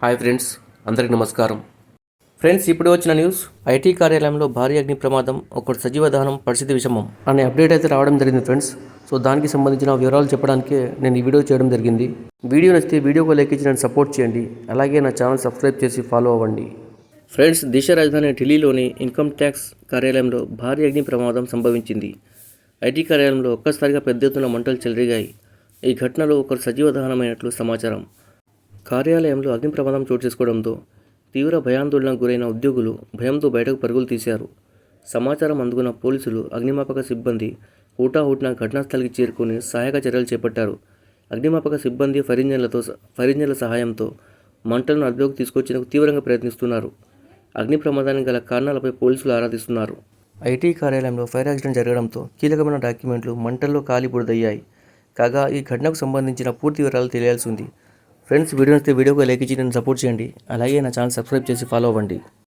Hi friends అందరికి నమస్కారం. Friends ఇప్పుడు వచ్చిన న్యూస్ ఐటీ కార్యాలయంలో భారీ అగ్ని ప్రమాదం ఒకటి సజీవ దహనం పరిస్థితి విషమం అనే అప్డేట్ అయితే రావడం జరిగింది ఫ్రెండ్స్. సో దానికి సంబంధించిన వివరాలు చెప్పడానికి నేను ఈ వీడియో చేయడం జరిగింది. వీడియో నచ్చితే వీడియోకు లైక్ ఇచ్చి నన్ను సపోర్ట్ చేయండి. అలాగే నా ఛానల్ సబ్స్క్రైబ్ చేసి ఫాలో అవ్వండి. ఫ్రెండ్స్ దేశ రాజధాని ఢిల్లీలోని ఇన్కమ్ ట్యాక్స్ కార్యాలయంలో భారీ అగ్ని ప్రమాదం సంభవించింది. ఐటీ కార్యాలయంలో ఒక్కసారిగా పెద్ద ఎత్తున మంటలు చెలరిగాయి. ఈ ఘటనలో ఒకరు సజీవ దహనమైనట్లు సమాచారం. కార్యాలయంలో అగ్ని ప్రమాదం చోటు చేసుకోవడంతో తీవ్ర భయాందోళనకు గురైన ఉద్యోగులు భయంతో బయటకు పరుగులు తీశారు. సమాచారం అందుకున్న పోలీసులు అగ్నిమాపక సిబ్బంది హూటాహుటిన ఘటనాస్థలికి చేరుకుని సహాయక చర్యలు చేపట్టారు. అగ్నిమాపక సిబ్బంది ఫైరింజన్లతో ఫైరింజన్ల సహాయంతో మంటలను అదుపులోకి తీసుకొచ్చేందుకు తీవ్రంగా ప్రయత్నిస్తున్నారు. అగ్ని ప్రమాదానికి గల కారణాలపై పోలీసులు ఆరాధిస్తున్నారు. ఐటీ కార్యాలయంలో ఫైర్ యాక్సిడెంట్ జరగడంతో కీలకమైన డాక్యుమెంట్లు మంటల్లో కాలిబుడదయ్యాయి కాగా ఈ ఘటనకు సంబంధించిన పూర్తి వివరాలు తెలియాల్సి ఉంది. ఫ్రెండ్స్ వీడియో నచ్చితే వీడియోకి లైక్ ఇచ్చి నన్ను సపోర్ట్ చేయండి. అలాగే నా ఛానల్ సబ్స్క్రైబ్ చేసి ఫాలో అవ్వండి.